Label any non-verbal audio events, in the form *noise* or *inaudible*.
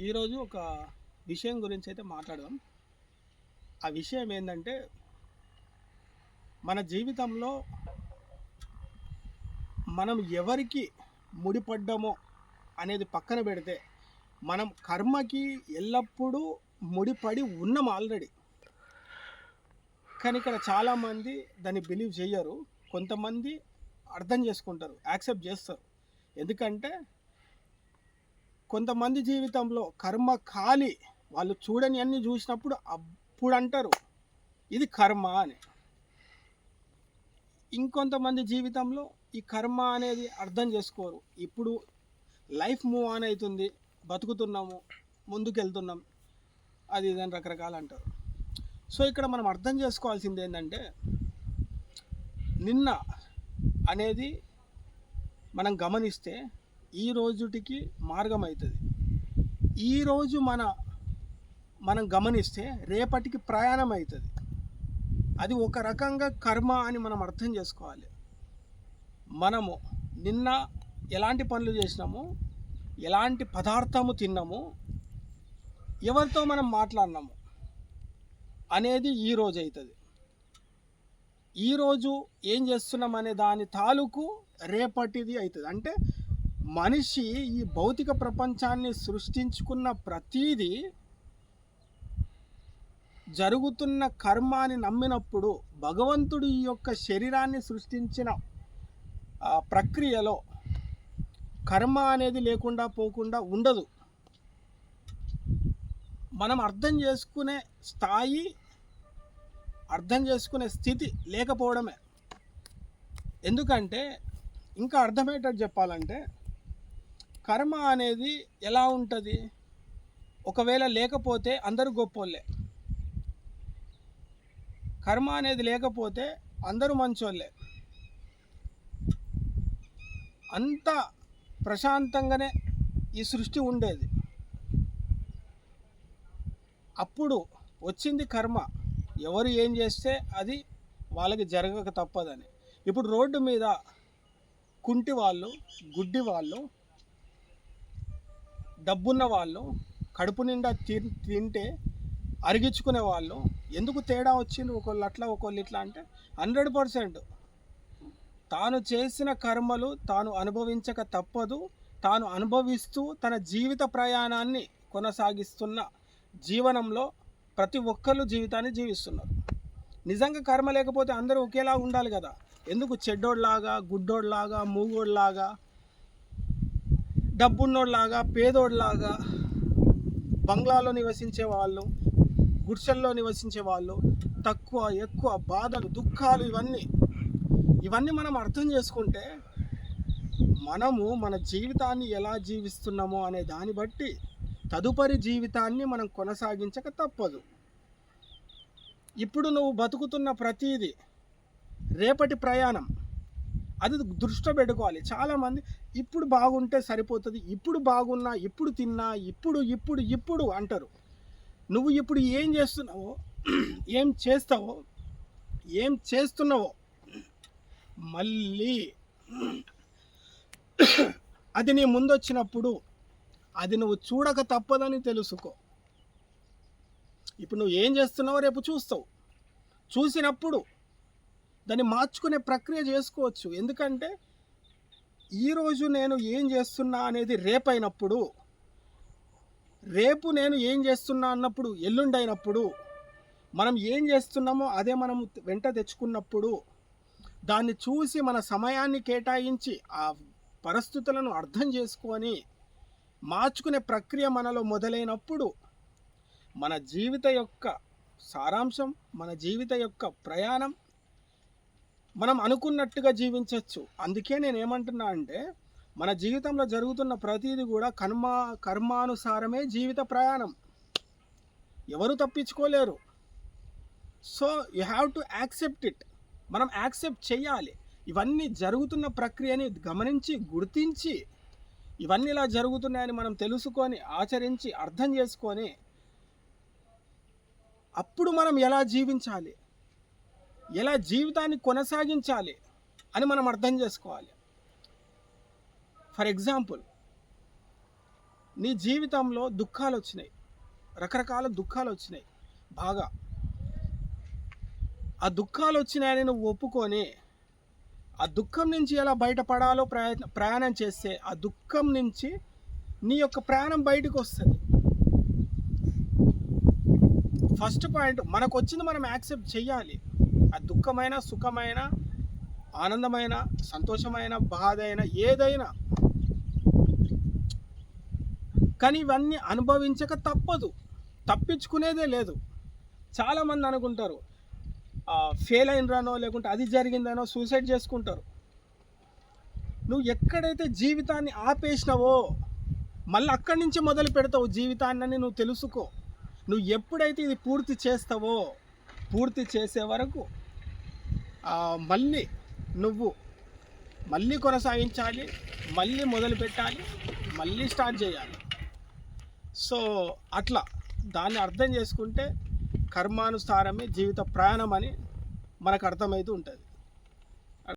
ఈరోజు ఒక విషయం గురించి అయితే మాట్లాడదాం. ఆ విషయం ఏంటంటే మన జీవితంలో మనం ఎవరికి ముడిపడ్డామో అనేది పక్కన పెడితే మనం కర్మకి ఎల్లప్పుడూ ముడిపడి ఉన్నాం ఆల్రెడీ. కానీ ఇక్కడ చాలామంది దాన్ని బిలీవ్ చేయరు. కొంతమంది అర్థం చేసుకుంటారు యాక్సెప్ట్ చేస్తారు. ఎందుకంటే కొంతమంది జీవితంలో కర్మ ఖాళీ వాళ్ళు చూడని అన్ని చూసినప్పుడు అప్పుడు అంటారు ఇది కర్మ అని. ఇంకొంతమంది జీవితంలో ఈ కర్మ అనేది అర్థం చేసుకోరు. ఇప్పుడు లైఫ్ మూవ్ ఆన్ అవుతుంది బతుకుతున్నాము ముందుకెళ్తున్నాం అది ఇదని రకరకాలు అంటారు. సో ఇక్కడ మనం అర్థం చేసుకోవాల్సింది ఏంటంటే నిన్న అనేది మనం గమనిస్తే ఈ రోజుటికి మార్గం అవుతుంది ఈరోజు మన మనం గమనిస్తే రేపటికి ప్రయాణం అవుతుంది అది ఒక రకంగా కర్మ అని మనం అర్థం చేసుకోవాలి. మనము నిన్న ఎలాంటి పనులు చేసినాము? ఎలాంటి పదార్థము తిన్నాము? ఎవరితో మనం మాట్లాడినాము? అనేది ఈ రోజు అవుతుంది. ఈరోజు ఏం చేస్తున్నాం అనే దాని తాలూకు రేపటిది అవుతుంది. అంటే మనిషి ఈ భౌతిక ప్రపంచాన్ని సృష్టించుకున్న ప్రతీది జరుగుతున్న కర్మ అని నమ్మినప్పుడు భగవంతుడు ఈ యొక్క శరీరాన్ని సృష్టించిన ప్రక్రియలో కర్మ అనేది లేకుండా పోకుండా ఉండదు. మనం అర్థం చేసుకునే స్థాయి అర్థం చేసుకునే స్థితి లేకపోవడమే. ఎందుకంటే ఇంకా అర్థమయ్యేటట్టు చెప్పాలంటే కర్మ అనేది ఎలా ఉంటుంది? ఒకవేళ లేకపోతే అందరూ గొప్పోళ్ళే కర్మ అనేది లేకపోతే అందరూ మంచోళ్ళే అంత ప్రశాంతంగానే ఈ సృష్టి ఉండేది. అప్పుడు వచ్చింది కర్మ. ఎవరు ఏం చేస్తే అది వాళ్ళకి జరగక తప్పదని. ఇప్పుడు రోడ్డు మీద కుంటి వాళ్ళు గుడ్డి వాళ్ళు డబ్బున్న వాళ్ళు కడుపు నిండా తింటే అరిగించుకునే వాళ్ళు ఎందుకు తేడా వచ్చింది? ఒకళ్ళు అట్లా ఒకళ్ళు ఇట్లా అంటే హండ్రెడ్ పర్సెంట్ తాను చేసిన కర్మలు తాను అనుభవించక తప్పదు. తాను అనుభవిస్తూ తన జీవిత ప్రయాణాన్ని కొనసాగిస్తున్న జీవనంలో ప్రతి ఒక్కళ్ళు జీవితాన్ని జీవిస్తున్నారు. నిజంగా కర్మ లేకపోతే అందరూ ఒకేలా ఉండాలి కదా. ఎందుకు చెడ్డోడ్లాగా గుడ్డోడ్లాగా మూగోడ్లాగా డబ్బున్నోడ్లాగా పేదోడ్లాగా బంగ్లాలో నివసించే వాళ్ళు గుడిసెల్లో నివసించే వాళ్ళు తక్కువ ఎక్కువ బాధలు దుఃఖాలు ఇవన్నీ. ఇవన్నీ మనం అర్థం చేసుకుంటే మనము మన జీవితాన్ని ఎలా జీవిస్తున్నామో అనే దాన్ని బట్టి తదుపరి జీవితాన్ని మనం కొనసాగించక తప్పదు. ఇప్పుడు నువ్వు బతుకుతున్న ప్రతీది రేపటి ప్రయాణం. అది దృష్టిలో పెట్టుకోవాలి. చాలామంది ఇప్పుడు బాగుంటే సరిపోతుంది ఇప్పుడు బాగున్నా ఇప్పుడు తిన్నా ఇప్పుడు ఇప్పుడు ఇప్పుడు అంటారు. నువ్వు ఇప్పుడు ఏం చేస్తున్నావో *clears throat* ఏం చేస్తావో ఏం చేస్తున్నావో మళ్ళీ *clears throat* అది నీ ముందు వచ్చినప్పుడు అది నువ్వు చూడక తప్పదని తెలుసుకో. ఇప్పుడు నువ్వు ఏం చేస్తున్నావో రేపు చూస్తావు. చూసినప్పుడు దాన్ని మార్చుకునే ప్రక్రియ చేసుకోవచ్చు. ఎందుకంటే ఈరోజు నేను ఏం చేస్తున్నా అనేది రేపైనప్పుడు రేపు నేను ఏం చేస్తున్నా అన్నప్పుడు ఎల్లుండి అయినప్పుడు మనం ఏం చేస్తున్నామో అదే మనం వెంట తెచ్చుకున్నప్పుడు దాన్ని చూసి మన సమయాన్ని కేటాయించి ఆ పరిస్థితులను అర్థం చేసుకొని మార్చుకునే ప్రక్రియ మనలో మొదలైనప్పుడు మన జీవిత యొక్క సారాంశం మన జీవిత యొక్క ప్రయాణం మనం అనుకున్నట్టుగా జీవించవచ్చు అందుకే నేను ఏమంటున్నా అంటే మన జీవితంలో జరుగుతున్న ప్రతిదీ కూడా కర్మ కర్మానుసారమే జీవిత ప్రయాణం. ఎవరు తప్పించుకోలేరు. So you have to accept it మనం యాక్సెప్ట్ చేయాలి. ఇవన్నీ జరుగుతున్న ప్రక్రియని గమనించి గుర్తించి ఇవన్నీ ఇలా జరుగుతున్నాయని మనం తెలుసుకొని ఆచరించి అర్థం చేసుకొని అప్పుడు మనం ఎలా జీవించాలి? ఎలా జీవితాన్ని కొనసాగించాలి అని మనం అర్థం చేసుకోవాలి. ఫర్ ఎగ్జాంపుల్ నీ జీవితంలో దుఃఖాలు వచ్చినాయి. రకరకాల దుఃఖాలు వచ్చినాయి. బాగా. ఆ దుఃఖాలు వచ్చినాయని నువ్వు ఒప్పుకొని ఆ దుఃఖం నుంచి ఎలా బయటపడాలో ప్రయత్న ప్రయాణం చేస్తే ఆ దుఃఖం నుంచి నీ యొక్క ప్రయాణం బయటకు వస్తుంది. ఫస్ట్ పాయింట్ మనకు వచ్చింది మనం యాక్సెప్ట్ చేయాలి. ఆ దుఃఖమైన సుఖమైన ఆనందమైన సంతోషమైన బాధ అయినా ఏదైనా. కానీ ఇవన్నీ అనుభవించక తప్పదు. తప్పించుకునేదే లేదు. చాలామంది అనుకుంటారు ఫెయిల్ అయినరానో లేకుంటే అది జరిగిందనో సూసైడ్ చేసుకుంటారు. నువ్వు ఎక్కడైతే జీవితాన్ని ఆపేసినావో మళ్ళీ అక్కడి నుంచి మొదలు పెడతావు జీవితాన్ని నువ్వు తెలుసుకో. నువ్వు ఎప్పుడైతే ఇది పూర్తి చేస్తావో పూర్తి చేసే వరకు మళ్ళీ నువ్వు మళ్ళీ కొనసాగించాలి మళ్ళీ మొదలు పెట్టాలి మళ్ళీ స్టార్ట్ చేయాలి. సో అట్లా దాన్ని అర్థం చేసుకుంటే కర్మానుసారమే జీవిత ప్రయాణం అని మనకు అర్థమవుతూ ఉంటుంది.